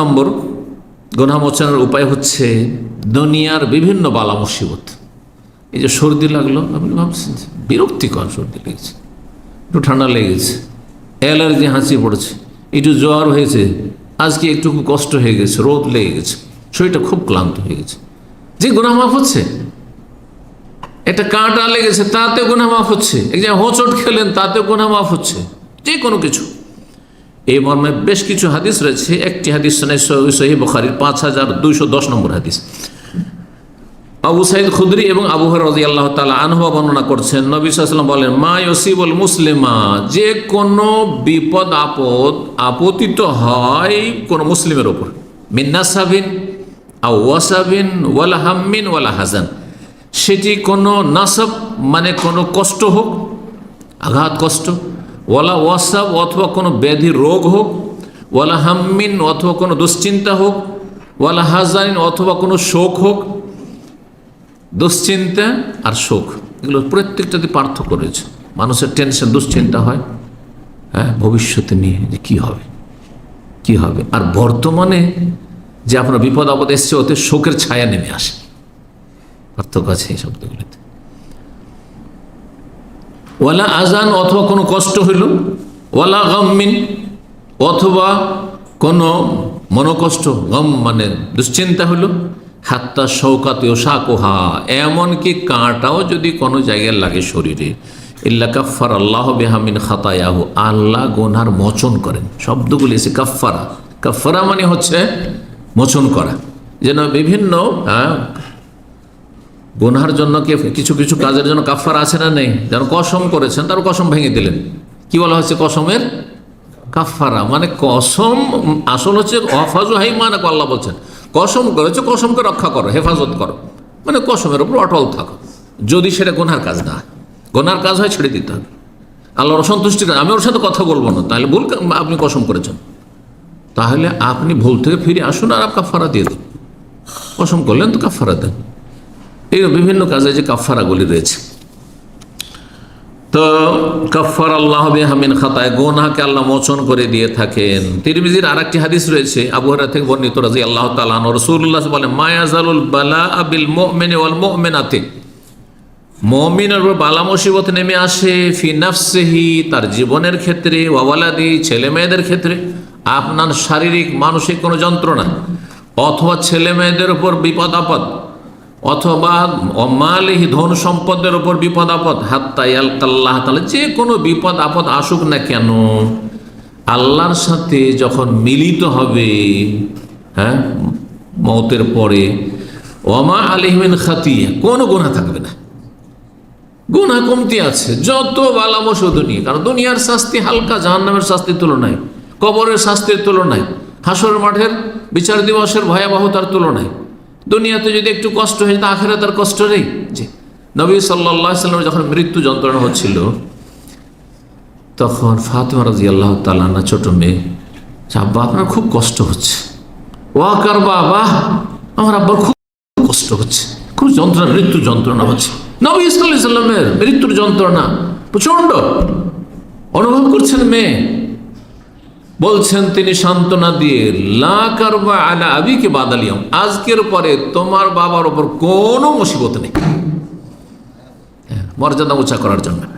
নম্বর গোনা মোচনের উপায় হচ্ছে দুনিয়ার বিভিন্ন বালা মুসিবত। এই যে সর্দি লাগল, আপনি ভাবছেন বিরক্তিকর সর্দি লেগেছে, একটু ঠান্ডা লেগেছে, অ্যালার্জি হাঁচি পড়েছে, একটু জ্বর হয়েছে, আজকে একটু কষ্ট হয়ে গেছে, রোদ লেগে গেছে, শরীরটা খুব ক্লান্ত হয়ে গেছে। যে মাফ হচ্ছে, একটা কাঁটা লেগেছে তাতে মাফ হচ্ছে, এক জায়গায় হোঁচট খেলেন তাতে মাফ হচ্ছে, যে কোনো কিছু। এই মর্মে বেশ কিছু হাদিস রয়েছে। একটি হাদিস সহি বখারির পাঁচ হাজার দুইশো দশ নম্বর হাদিস। আবু সাইদ খুদরি এবং আবু রাজি আল্লাহ তালা আনহুয়া বর্ণনা করছেন। নবী সাল্লাম বলেন, মা ইসিবুল মুসলিমা, যে কোনো বিপদ, আপদ আপতিত হয় কোন মুসলিমের ওপর মিন্নাসাবিন আউ ওয়াসাবিন ওয়ালা ওয়ালা হাজান সেটি কোনো নাসব মানে কোনো কষ্ট হোক, আঘাত, কষ্ট ওয়ালা ওয়াসাব অথবা কোনো ব্যাধি রোগ হোক, ওয়ালা হাম্মিন অথবা কোনো দুশ্চিন্তা হোক, ওয়ালা হাজানিন অথবা কোনো শোক হোক, দুশ্চিন্তা আর শোক এগুলো প্রত্যেকটাতে পার্থক্য রয়েছে। মানুষের টেনশন দুশ্চিন্তা হয় হ্যাঁ ভবিষ্যতে নিয়ে যে কী হবে, কি হবে। আর বর্তমানে যে আপনার বিপদ আপদ এসছে, ওতে শোকের ছায়া নেমে আসে। পার্থক্য আছে এই শব্দগুলিতে। ওয়ালা আজান অথবা কোনো কষ্ট হইল ওয়ালা গম্মিন অথবা কোনো মনোকষ্ট গম মানে দুশ্চিন্তা হইল হাত্তা শৌকাতে শাকোহা এমনকি কাঁটাও যদি কোনো জায়গায় লাগে শরীরে। ইল্লা কাফার আল্লাহ বেহামিন খাতায়াহু আল্লাহ গোনার মোচন করেন। শব্দগুলি এসে কাফারা কাফারা মানে হচ্ছে মোচন করা। যেন বিভিন্ন হ্যাঁ, গুনহার জন্য কে কিছু কিছু কাজের জন্য কাফার আছে না নেই? যেন কসম করেছেন, তার কসম ভেঙে দিলেন। কি বলা হচ্ছে কসমের? কাফারা মানে কসম আসল হচ্ছে অফাজু হাই মানে আল্লাহ বলছেন। কসম করেছে, কসমকে রক্ষা করো, হেফাজত করো। মানে কসমের উপর অটল থাকো। যদি সেটা গোনার কাজ না গোনার কাজ হয় ছেড়ে দিতে হবে। আল্লাহর অসন্তুষ্টি আমি ওর সাথে কথা বলব না, তাহলে ভুল আপনি কসম করেছেন। তাহলে আপনি ভুল থেকে ফিরে আসুন আর কাফারা দিয়ে দেন। কসম করলেন তো কাফারা দেন। এই বিভিন্ন কাজে যে কাফারাগুলি রয়েছে। তো কাফার আল্লাহ হামিন খাতায় গোনাকে আল্লাহ মোচন করে দিয়ে থাকেন। তিরমিজির আর একটি হাদিস রয়েছে আবহাওয়া থেকে বর্ণিত রাজি আল্লাহ তালান রসুল্লাহ বলে মায়াজালুল বালা আবিল মোমেনে ওয়াল মোমেনাতে। মমিনের উপর বালা মুসিবত নেমে আসে, ফি নাফসেহি, তার জীবনের ক্ষেত্রে ওয়ালাদি, ছেলে মেয়েদের ক্ষেত্রে। আপনার শারীরিক, মানসিক কোনো যন্ত্রণা, অথবা ছেলে মেয়েদের উপর বিপদ আপদ অথবা অমালিহি ধন সম্পদের উপর বিপদ আপদ হাত্তাই তাহলে যে কোনো বিপদ আপদ আসুক না কেন? আল্লাহর সাথে যখন মিলিত হবে হ্যাঁ মতের পরে, ওমা আলিহমিন খাতিয়া, কোনো গুণা থাকবে না। গুণা কমতি আছে, যত বালামস দুনিয়া, কারণ দুনিয়ার শাস্তি হালকা, জাহান্নামের শাস্তির তুলনায়, কবরের শাস্তির তুলনায় হাসর মাঠের বিচার দিবসের ভয়াবহতার তুলনায়। দুনিয়াতে যদি একটু কষ্ট হয়ে যেত আখেরা তার কষ্ট নেই? জি। নবী সাল্লাম যখন মৃত্যু যন্ত্রণা হচ্ছিল তখন ফাতেমা রাজি আল্লাহ তালান্না ছোট মেয়ে যে, আব্বা আপনার খুব কষ্ট হচ্ছে। ওয়াকার বাবা? আমার আব্বার খুব কষ্ট হচ্ছে। খুব যন্ত্রণা মৃত্যু যন্ত্রণা হচ্ছে। নবী ইসলাম সাল্লামের মৃত্যুর যন্ত্রণা প্রচণ্ড অনুভব করছেন মেয়ে। বলছেন তিনি সান্ত্বনা দিয়ে লা কারবা আলা আবিকে বাদালিয়াম আজকের পরে তোমার বাবার ওপর কোনো মুসিবত নেই। হ্যাঁ, মর্যাদা উঁচা করার জন্য।